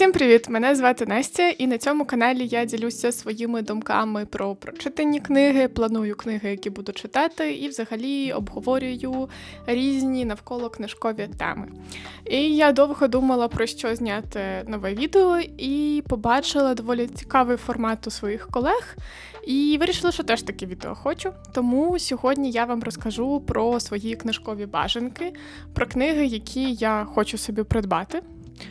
Усім привіт! Мене звати Настя, і на цьому каналі я ділюся своїми думками про прочитані книги, планую книги, які буду читати, і взагалі обговорюю різні навколо книжкові теми. І я довго думала про що зняти нове відео, і побачила доволі цікавий формат у своїх колег. І вирішила, що теж таке відео хочу. Тому сьогодні я вам розкажу про свої книжкові бажанки, про книги, які я хочу собі придбати.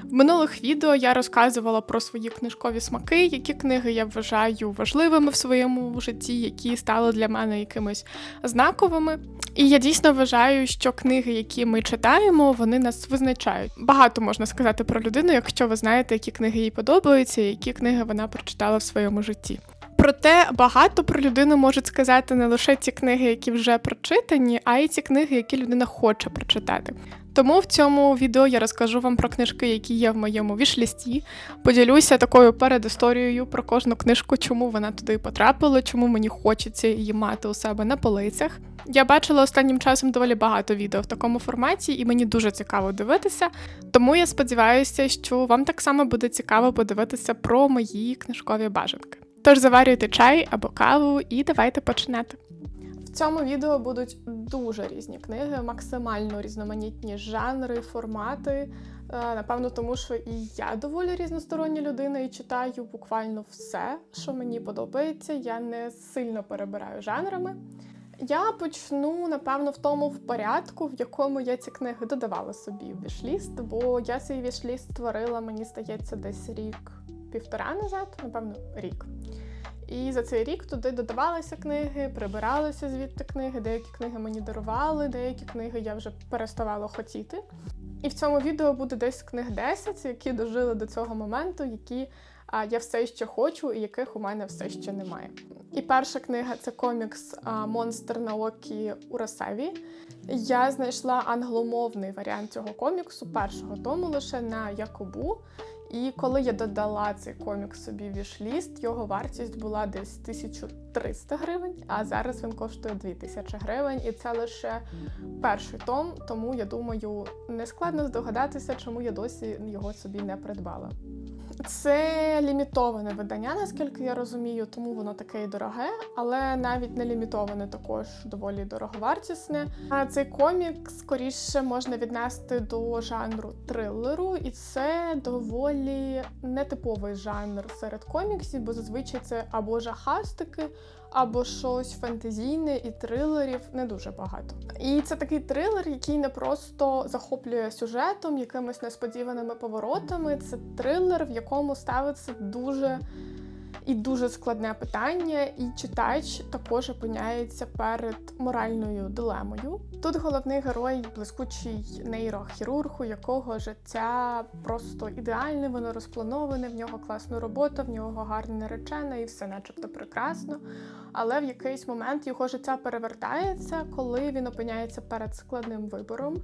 В минулих відео я розказувала про свої книжкові смаки, які книги я вважаю важливими в своєму житті, які стали для мене якимись знаковими. І я дійсно вважаю, що книги, які ми читаємо, вони нас визначають. Багато можна сказати про людину, якщо ви знаєте, які книги їй подобаються, які книги вона прочитала в своєму житті. Проте багато про людину можуть сказати не лише ті книги, які вже прочитані, а й ті книги, які людина хоче прочитати. Тому в цьому відео я розкажу вам про книжки, які є в моєму вішлісті. Поділюся такою передісторією про кожну книжку, чому вона туди потрапила, чому мені хочеться її мати у себе на полицях. Я бачила останнім часом доволі багато відео в такому форматі, і мені дуже цікаво дивитися. Тому я сподіваюся, що вам так само буде цікаво подивитися про мої книжкові бажанки. Тож заварюйте чай або каву і давайте починати. В цьому відео будуть дуже різні книги, максимально різноманітні жанри, формати. Е, напевно, тому що і я доволі різностороння людина і читаю буквально все, що мені подобається. Я не сильно перебираю жанрами. Я почну, напевно, в тому в порядку, в якому я ці книги додавала собі в вішліст, бо я свій вішліст створила, мені здається, десь рік-півтора назад, напевно, рік. І за цей рік туди додавалися книги, прибиралися звідти книги, деякі книги мені дарували, деякі книги я вже переставала хотіти. І в цьому відео буде десь книг 10, які дожили до цього моменту, які я все ще хочу, і яких у мене все ще немає. І перша книга це комікс Монстр Наокі Урасеві. Я знайшла англомовний варіант цього коміксу, першого тому лише на Якобу. І коли я додала цей комікс собі вішліст, його вартість була десь 1300 гривень, а зараз він коштує 2000 гривень, і це лише перший том. Тому я думаю, не складно здогадатися, чому я досі його собі не придбала. Це лімітоване видання, наскільки я розумію, тому воно таке і дороге, але навіть не лімітоване також доволі дороговартісне. А цей комік скоріше можна віднести до жанру трилеру, і це доволі нетиповий жанр серед коміксів, бо зазвичай це або жахастики, або щось фентезійне і трилерів не дуже багато. І це такий трилер, який не просто захоплює сюжетом, якимись несподіваними поворотами. Це трилер, в якому ставиться дуже і дуже складне питання, і читач також опиняється перед моральною дилемою. Тут головний герой блискучий нейрохірург, у якого життя просто ідеальне, воно розплановане, в нього класна робота, в нього гарна наречена і все, начебто, прекрасно. Але в якийсь момент його життя перевертається, коли він опиняється перед складним вибором.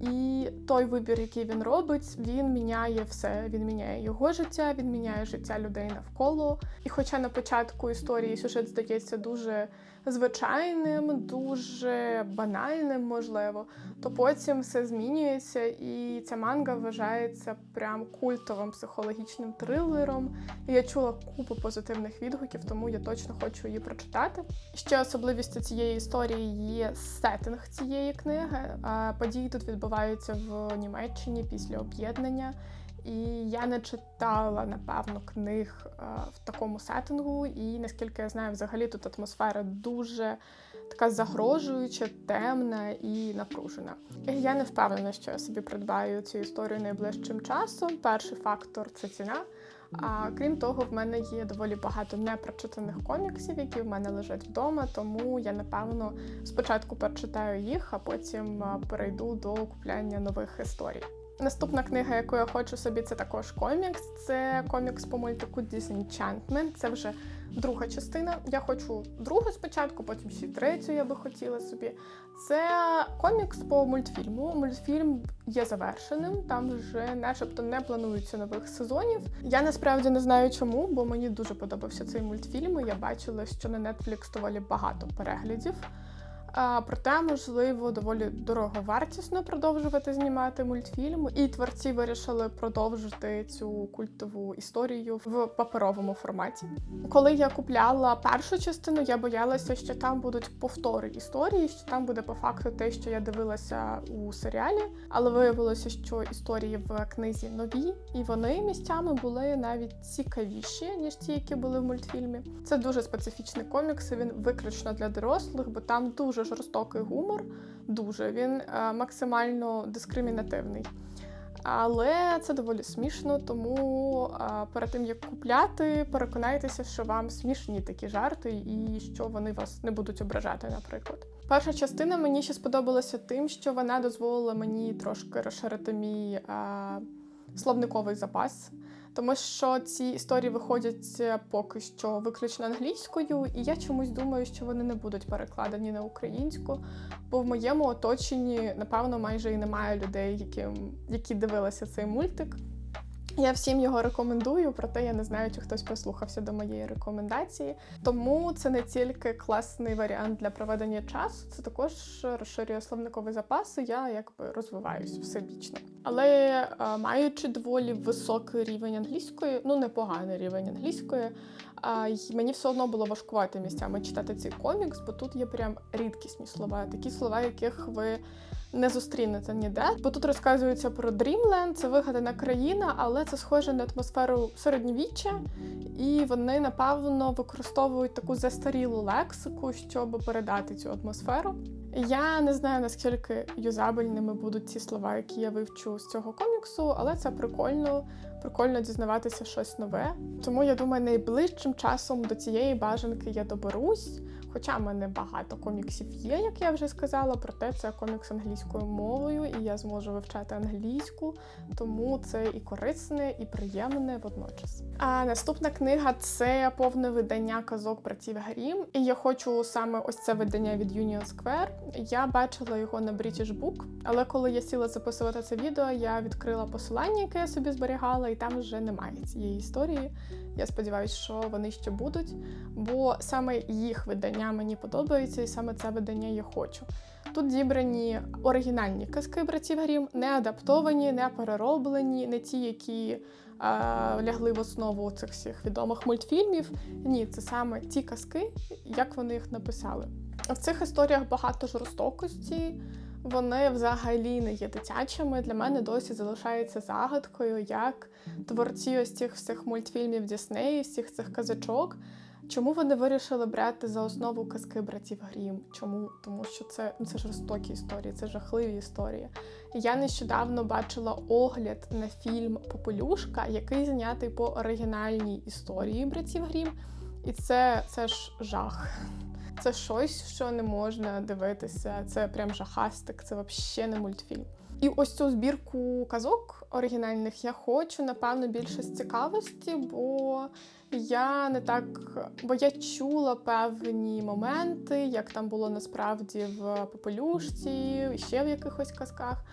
І той вибір, який він робить, він міняє все. Він міняє його життя, він міняє життя людей навколо. І хоча на початку історії сюжет здається дуже звичайним, дуже банальним, можливо, то потім все змінюється, і ця манга вважається прям культовим психологічним трилером. І я чула купу позитивних відгуків, тому я точно хочу її прочитати. Ще особливістю цієї історії є сеттинг цієї книги. Події тут відбуваються в Німеччині після об'єднання. І я не читала, напевно, книг е, в такому сеттингу, і наскільки я знаю, взагалі тут атмосфера дуже така загрожуюча, темна і напружена. Я не впевнена, що я собі придбаю цю історію найближчим часом. Перший фактор це ціна. А крім того, в мене є доволі багато непрочитаних коміксів, які в мене лежать вдома. Тому я напевно спочатку прочитаю їх, а потім перейду до купляння нових історій. Наступна книга, яку я хочу собі, це також комікс. Це комікс по мультику Disenchantment. Це вже друга частина. Я хочу другу спочатку, потім ще третю я би хотіла собі. Це комікс по мультфільму. Мультфільм є завершеним, там вже начебто не планується нових сезонів. Я насправді не знаю чому, бо мені дуже подобався цей мультфільм. Я бачила, що на Netflix доволі багато переглядів. Проте, можливо, доволі дороговартісно продовжувати знімати мультфільм, і творці вирішили продовжити цю культову історію в паперовому форматі. Коли я купляла першу частину, я боялася, що там будуть повтори історії, що там буде по факту те, що я дивилася у серіалі, але виявилося, що історії в книзі нові, і вони місцями були навіть цікавіші ніж ті, які були в мультфільмі. Це дуже специфічний комікс. і Він виключно для дорослих, бо там дуже жорстокий гумор, дуже він е, максимально дискримінативний. Але це доволі смішно, тому а, перед тим як купляти, переконайтеся, що вам смішні такі жарти, і що вони вас не будуть ображати, наприклад. Перша частина мені ще сподобалася тим, що вона дозволила мені трошки розширити мій а, словниковий запас тому що ці історії виходять е, поки що виключно англійською, і я чомусь думаю, що вони не будуть перекладені на українську, бо в моєму оточенні, напевно, майже і немає людей, які, які дивилися цей мультик. Я всім його рекомендую, проте я не знаю, чи хтось прислухався до моєї рекомендації. Тому це не тільки класний варіант для проведення часу, це також розширює словниковий запас, і Я якби розвиваюсь всебічно. Але е, маючи доволі високий рівень англійської, ну непоганий рівень англійської, мені все одно було важкувати місцями читати цей комікс, бо тут є прям рідкісні слова, такі слова, яких ви не зустрінете ніде. Бо тут розказується про Дрімленд, це вигадана країна, але це схоже на атмосферу середньовіччя, і вони напевно використовують таку застарілу лексику, щоб передати цю атмосферу. Я не знаю наскільки юзабельними будуть ці слова, які я вивчу з цього коміксу, але це прикольно, прикольно дізнаватися щось нове. Тому я думаю, найближчим часом до цієї бажанки я доберусь. Хоча в мене багато коміксів є, як я вже сказала, проте це комікс англійською мовою, і я зможу вивчати англійську, тому це і корисне, і приємне водночас. А наступна книга це повне видання казок братів Грім. І я хочу саме ось це видання від Union Square. Я бачила його на British Book, але коли я сіла записувати це відео, я відкрила посилання, яке я собі зберігала, і там вже немає цієї історії. Я сподіваюся, що вони ще будуть, бо саме їх видання мені подобається, і саме це видання я хочу. Тут зібрані оригінальні казки братів Грім, не адаптовані, не перероблені, не ті, які а, лягли в основу цих всіх відомих мультфільмів. Ні, це саме ті казки, як вони їх написали. В цих історіях багато жорстокості. Вони взагалі не є дитячими. Для мене досі залишається загадкою, як творці ось цих всіх мультфільмів Діснеї, всіх цих казачок. Чому вони вирішили брати за основу казки братів Грім? Чому? Тому що це ну, це жорстокі історії, це жахливі історії. Я нещодавно бачила огляд на фільм Попелюшка, який знятий по оригінальній історії братів Грім. І це, це ж жах. Це щось, що не можна дивитися. Це прям жахастик, це взагалі не мультфільм. І ось цю збірку казок оригінальних я хочу, напевно, більше з цікавості, бо я не так, бо я чула певні моменти, як там було насправді в Попелюшці, ще в якихось казках.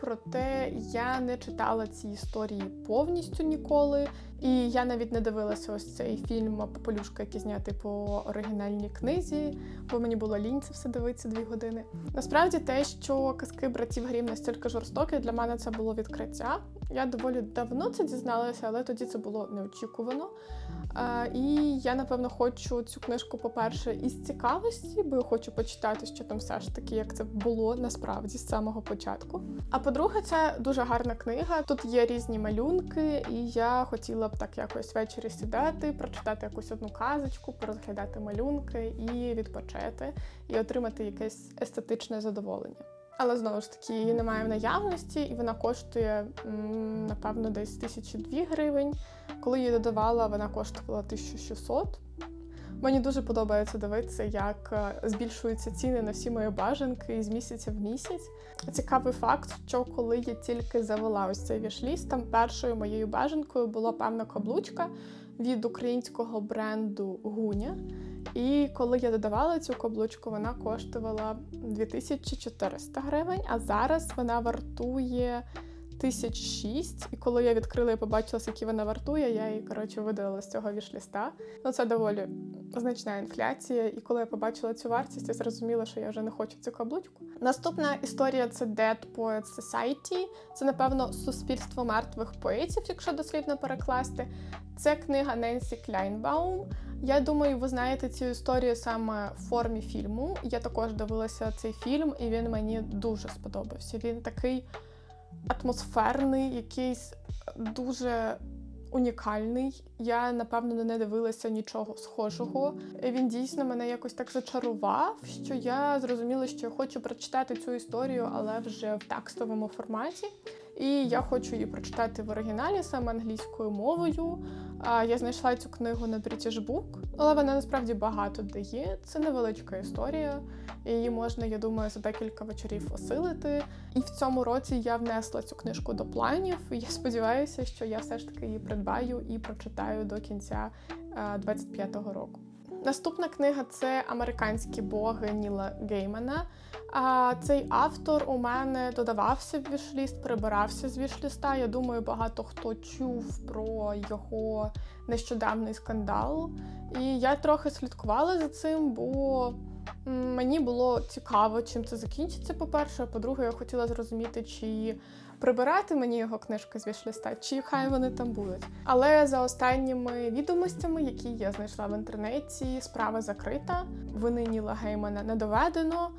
Проте я не читала ці історії повністю ніколи. І я навіть не дивилася ось цей фільм Попелюшка, який знятий по оригінальній книзі, бо мені було лінь це все дивитися дві години. Насправді, те, що казки братів Грім настільки жорстокі, для мене це було відкриття. Я доволі давно це дізналася, але тоді це було неочікувано. А, І я, напевно, хочу цю книжку, по-перше, із цікавості, бо я хочу почитати, що там все ж таки, як це було насправді з самого початку. А по-друге, це дуже гарна книга. Тут є різні малюнки, і я хотіла б так якось ввечері сідати, прочитати якусь одну казочку, порозглядати малюнки і відпочити, і отримати якесь естетичне задоволення. Але знову ж таки її немає в наявності, і вона коштує, напевно, десь 1002 гривень. Коли її додавала, вона коштувала 1600. Мені дуже подобається дивитися, як е, збільшуються ціни на всі мої бажанки з місяця в місяць. Цікавий факт, що коли я тільки завела ось цей вішліст, там першою моєю бажанкою була певна каблучка від українського бренду Гуня. І коли я додавала цю каблучку, вона коштувала 2400 гривень, а зараз вона вартує тисяч шість. І коли я відкрила і побачила, скільки вона вартує, я її коротше видалила з цього вішліста. Ну це доволі значна інфляція. І коли я побачила цю вартість, я зрозуміла, що я вже не хочу цю каблучку. Наступна історія це Dead Poets Society. Це, напевно, суспільство мертвих поетів, якщо дослівно перекласти. Це книга Ненсі Кляйнбаум. Я думаю, ви знаєте цю історію саме в формі фільму. Я також дивилася цей фільм, і він мені дуже сподобався. Він такий атмосферний, якийсь дуже унікальний. Я напевно не дивилася нічого схожого. Він дійсно мене якось так зачарував, що я зрозуміла, що я хочу прочитати цю історію, але вже в текстовому форматі. І я хочу її прочитати в оригіналі саме англійською мовою. Я знайшла цю книгу на British Book, але вона насправді багато дає. Це невеличка історія. Її можна, я думаю, за декілька вечорів осилити. І в цьому році я внесла цю книжку до планів. І Я сподіваюся, що я все ж таки її придбаю і прочитаю до кінця 25-го року. Наступна книга це американські боги Ніла Геймана. А цей автор у мене додавався в вішліст, прибирався з вішліста. Я думаю, багато хто чув про його нещодавний скандал. І я трохи слідкувала за цим, бо мені було цікаво, чим це закінчиться. По-перше, а по-друге, я хотіла зрозуміти, чи прибирати мені його книжки з вішліста, чи хай вони там будуть. Але за останніми відомостями, які я знайшла в інтернеті, справа закрита. Вини Ніла Геймана не доведено.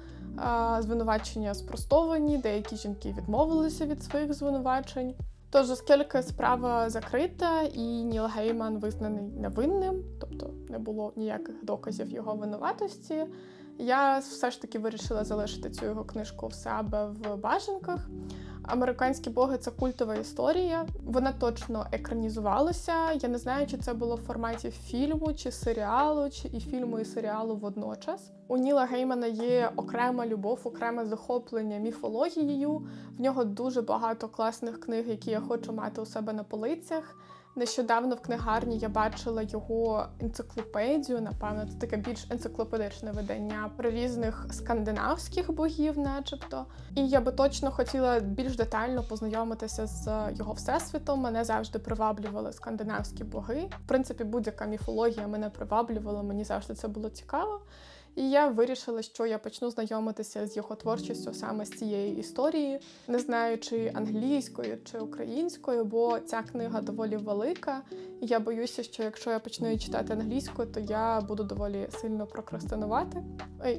Звинувачення спростовані, деякі жінки відмовилися від своїх звинувачень. Тож, оскільки справа закрита і Ніл Гейман визнаний невинним, тобто не було ніяких доказів його винуватості, я все ж таки вирішила залишити цю його книжку в себе в бажанках. Американські боги це культова історія. Вона точно екранізувалася. Я не знаю, чи це було в форматі фільму чи серіалу, чи і фільму, і серіалу водночас. У Ніла Геймана є окрема любов, окреме захоплення міфологією. В нього дуже багато класних книг, які я хочу мати у себе на полицях. Нещодавно в книгарні я бачила його енциклопедію. Напевно, це таке більш енциклопедичне видання про різних скандинавських богів, начебто. І я би точно хотіла більш детально познайомитися з його всесвітом. Мене завжди приваблювали скандинавські боги. В принципі, будь-яка міфологія мене приваблювала, мені завжди це було цікаво. І я вирішила, що я почну знайомитися з його творчістю саме з цієї історії, не знаю, чи англійською, чи українською, бо ця книга доволі велика. І я боюся, що якщо я почну читати англійською, то я буду доволі сильно прокрастинувати.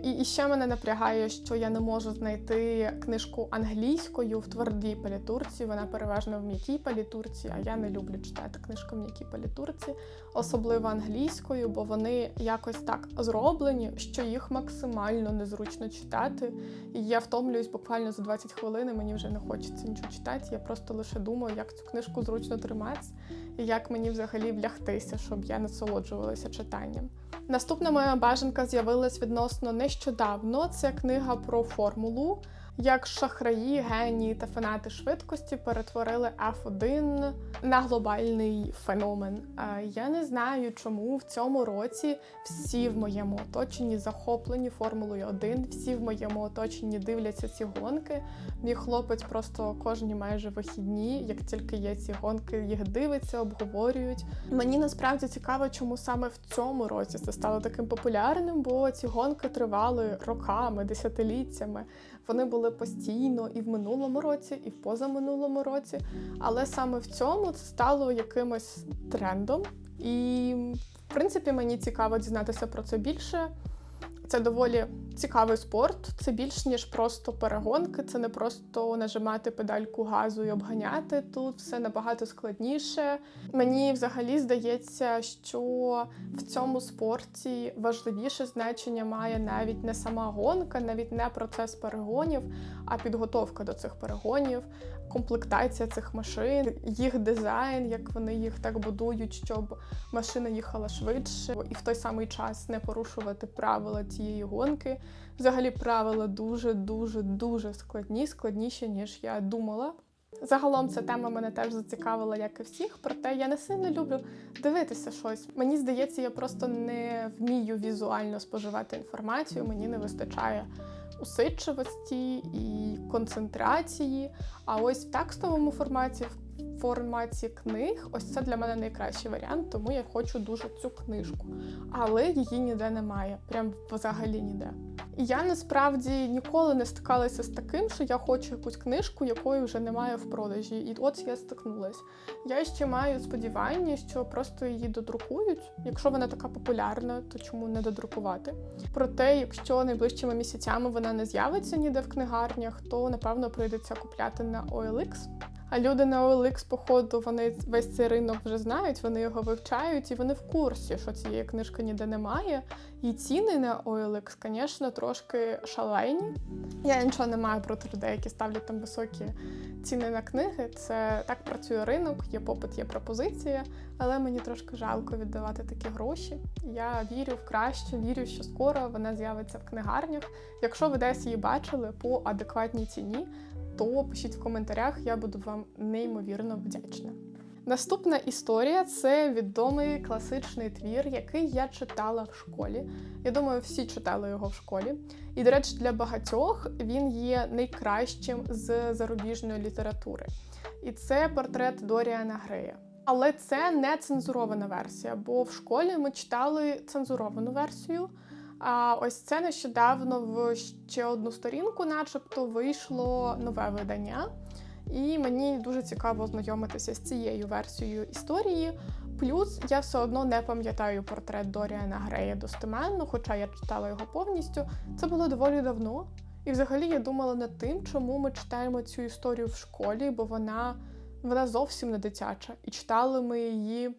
І, і ще мене напрягає, що я не можу знайти книжку англійською в твердій палітурці. Вона переважно в м'якій палітурці, а я не люблю читати книжку в м'якій палітурці, особливо англійською, бо вони якось так зроблені, що їх максимально незручно читати. І я втомлююсь буквально за 20 хвилин, і мені вже не хочеться нічого читати. Я просто лише думаю, як цю книжку зручно тримати, і як мені взагалі влягтися, щоб я насолоджувалася читанням. Наступна моя бажанка з'явилась відносно нещодавно. Це книга про формулу як шахраї, генії та фанати швидкості перетворили F1 на глобальний феномен. Я не знаю, чому в цьому році всі в моєму оточенні захоплені Формулою 1, всі в моєму оточенні дивляться ці гонки. Мій хлопець просто кожні майже вихідні, як тільки є ці гонки, їх дивиться, обговорюють. Мені насправді цікаво, чому саме в цьому році це стало таким популярним, бо ці гонки тривали роками, десятиліттями. Вони були постійно і в минулому році, і в позаминулому році. Але саме в цьому це стало якимось трендом. І, в принципі, мені цікаво дізнатися про це більше. Це доволі цікавий спорт. Це більш ніж просто перегонки. Це не просто нажимати педальку газу і обганяти. Тут все набагато складніше. Мені взагалі здається, що в цьому спорті важливіше значення має навіть не сама гонка, навіть не процес перегонів, а підготовка до цих перегонів, комплектація цих машин, їх дизайн, як вони їх так будують, щоб машина їхала швидше і в той самий час не порушувати правила цієї гонки. Взагалі, правила дуже дуже дуже складні, складніші ніж я думала. Загалом ця тема мене теж зацікавила, як і всіх, проте я не сильно люблю дивитися щось. Мені здається, я просто не вмію візуально споживати інформацію, мені не вистачає усидчивості і концентрації. А ось в текстовому форматі, в форматі книг, ось це для мене найкращий варіант, тому я хочу дуже цю книжку. Але її ніде немає, прям взагалі ніде. І я насправді ніколи не стикалася з таким, що я хочу якусь книжку, якої вже немає в продажі. І от я стикнулась. Я ще маю сподівання, що просто її додрукують. Якщо вона така популярна, то чому не додрукувати? Проте, якщо найближчими місяцями вона не з'явиться ніде в книгарнях, то напевно прийдеться купляти на OLX. А люди на OLX, походу, вони весь цей ринок вже знають, вони його вивчають і вони в курсі, що цієї книжки ніде немає. І ціни на OLX, звісно, трошки шалені. Я нічого не маю проти людей, які ставлять там високі ціни на книги. Це так працює ринок, є попит, є пропозиція, але мені трошки жалко віддавати такі гроші. Я вірю в краще, вірю, що скоро вона з'явиться в книгарнях. Якщо ви десь її бачили по адекватній ціні, то пишіть в коментарях, я буду вам неймовірно вдячна. Наступна історія це відомий класичний твір, який я читала в школі. Я думаю, всі читали його в школі. І, до речі, для багатьох він є найкращим з зарубіжної літератури. І це портрет Доріана Грея. Але це не цензурована версія, бо в школі ми читали цензуровану версію. А ось це нещодавно в ще одну сторінку, начебто, вийшло нове видання. І мені дуже цікаво ознайомитися з цією версією історії. Плюс я все одно не пам'ятаю портрет Доріана Грея достеменно, хоча я читала його повністю. Це було доволі давно. І взагалі я думала над тим, чому ми читаємо цю історію в школі, бо вона, вона зовсім не дитяча. І читали ми її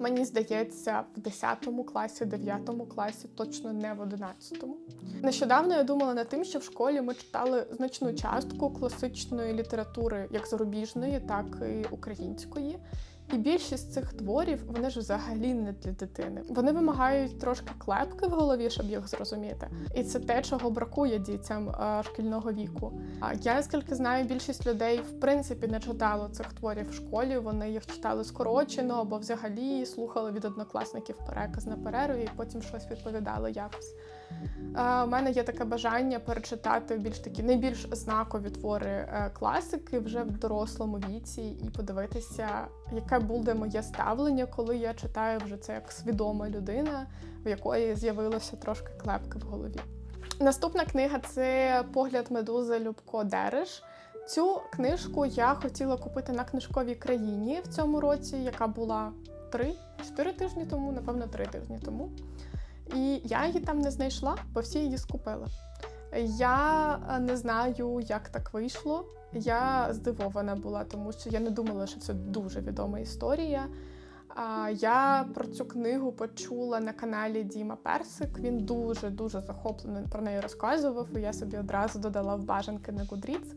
Мені здається, в 10 класі, 9 класі, точно не в 11. Нещодавно я думала над тим, що в школі ми читали значну частку класичної літератури, як зарубіжної, так і української. І більшість цих творів вони ж взагалі не для дитини. Вони вимагають трошки клепки в голові, щоб їх зрозуміти. І це те, чого бракує дітям е, шкільного віку. А я наскільки знаю, більшість людей в принципі не читало цих творів в школі. Вони їх читали скорочено або взагалі слухали від однокласників переказ на перерві, і потім щось відповідали якось. У мене є таке бажання перечитати більш такі найбільш знакові твори е, класики вже в дорослому віці і подивитися, яке буде моє ставлення, коли я читаю вже це як свідома людина, в якої з'явилося трошки клепки в голові. Наступна книга це Погляд медузи Любко Дереш. Цю книжку я хотіла купити на книжковій країні в цьому році, яка була 3-4 тижні тому, напевно, 3 тижні тому. І я її там не знайшла, бо всі її скупили. Я е, не знаю, як так вийшло. Я здивована була, тому що я не думала, що це дуже відома історія. Я про цю книгу почула на каналі Діма Персик. Він дуже-дуже захоплено про неї розказував. і Я собі одразу додала в бажанки на Goodreads.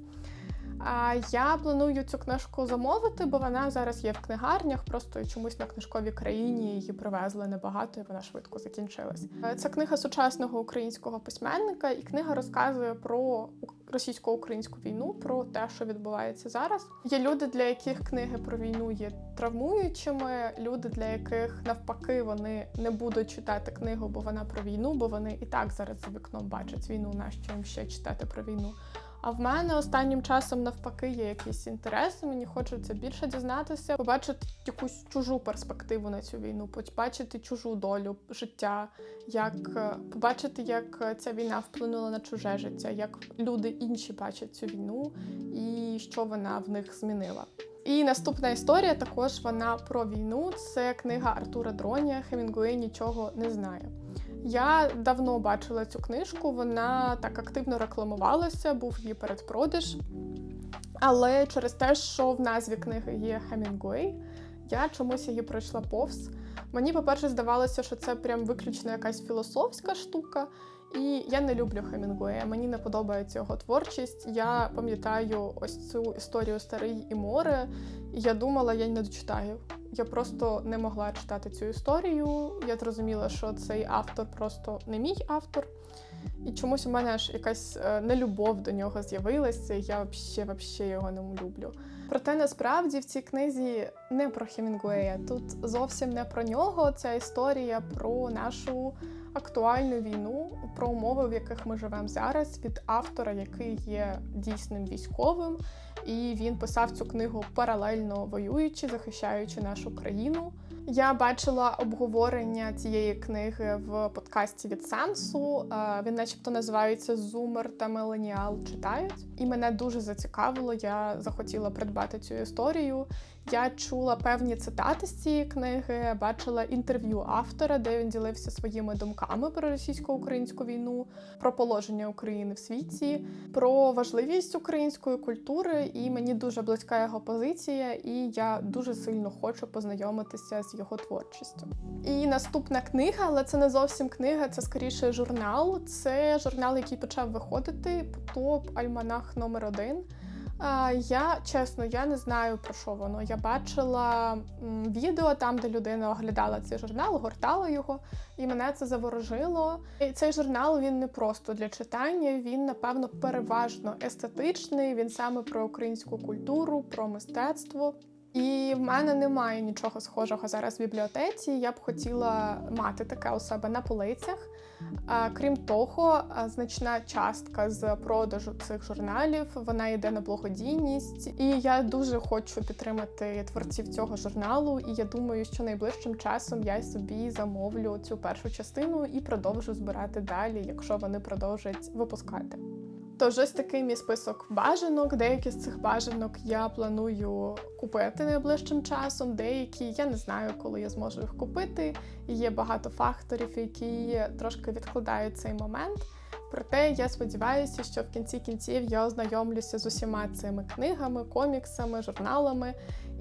Я планую цю книжку замовити, бо вона зараз є в книгарнях. Просто чомусь на книжковій країні її привезли небагато, і вона швидко закінчилась. Е, це книга сучасного українського письменника, і книга розказує про російсько-українську війну, про те, що відбувається зараз. Є люди, для яких книги про війну є травмуючими. Люди, для яких навпаки вони не будуть читати книгу, бо вона про війну, бо вони і так зараз за вікном бачать війну. Нащо їм ще читати про війну? А в мене останнім часом навпаки є якісь інтереси. Мені хочеться більше дізнатися, побачити якусь чужу перспективу на цю війну, побачити чужу долю життя, як е, побачити, як ця війна вплинула на чуже життя, як люди інші бачать цю війну і що вона в них змінила. І наступна історія також вона про війну. Це книга Артура Дроня Хемінгуей нічого не знає. Я давно бачила цю книжку, вона так активно рекламувалася, був її передпродаж. Але через те, що в назві книги є Хемінгуей, я чомусь її пройшла повз. Мені, по-перше, здавалося, що це прям виключно якась філософська штука. І я не люблю Хемінгуея, мені не подобається його творчість. Я пам'ятаю ось цю історію Старий і море, і я думала, я не дочитаю. Я просто не могла читати цю історію. Я зрозуміла, що цей автор просто не мій автор. І чомусь у мене аж якась е, нелюбов до нього з'явилася. Я взагалі, взагалі його не люблю. Проте насправді в цій книзі не про Хемінгуея. Тут зовсім не про нього. Ця історія про нашу актуальну війну, про умови, в яких ми живемо зараз, від автора, який є дійсним військовим, і він писав цю книгу паралельно воюючи, захищаючи нашу країну. Я бачила обговорення цієї книги в подкасті від Сенсу. Е, Він, начебто, називається Зумер та Меленіал читають. І мене дуже зацікавило. Я захотіла придбати цю історію. Я чула певні цитати з цієї книги, бачила інтерв'ю автора, де він ділився своїми думками про російсько-українську війну, про положення України в світі, про важливість української культури. І мені дуже близька його позиція, і я дуже сильно хочу познайомитися з його творчістю. І наступна книга, але це не зовсім книга, це скоріше журнал. Це журнал, який почав виходити, топ Альманах номер один. Я чесно, я не знаю про що воно. Я бачила відео там, де людина оглядала цей журнал, гортала його, і мене це заворожило. І цей журнал він не просто для читання, він напевно переважно естетичний. Він саме про українську культуру, про мистецтво. І в мене немає нічого схожого зараз в бібліотеці. Я б хотіла мати таке у себе на полицях. Крім того, значна частка з продажу цих журналів вона йде на благодійність, і я дуже хочу підтримати творців цього журналу. І я думаю, що найближчим часом я собі замовлю цю першу частину і продовжу збирати далі, якщо вони продовжать випускати. Тож ось такий мій список бажанок. Деякі з цих бажанок я планую купити найближчим часом. Деякі я не знаю, коли я зможу їх купити. І Є багато факторів, які трошки відкладають цей момент. Проте я сподіваюся, що в кінці кінців я ознайомлюся з усіма цими книгами, коміксами, журналами,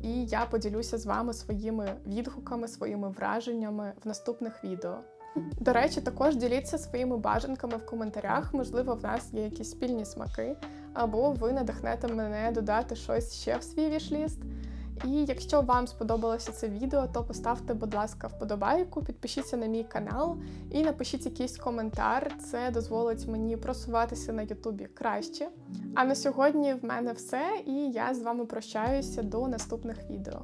і я поділюся з вами своїми відгуками, своїми враженнями в наступних відео. До речі, також діліться своїми бажанками в коментарях. Можливо, в нас є якісь спільні смаки, або ви надихнете мене додати щось ще в свій вішліст. І якщо вам сподобалося це відео, то поставте, будь ласка, вподобайку, підпишіться на мій канал і напишіть якийсь коментар. Це дозволить мені просуватися на Ютубі краще. А на сьогодні в мене все, і я з вами прощаюся до наступних відео.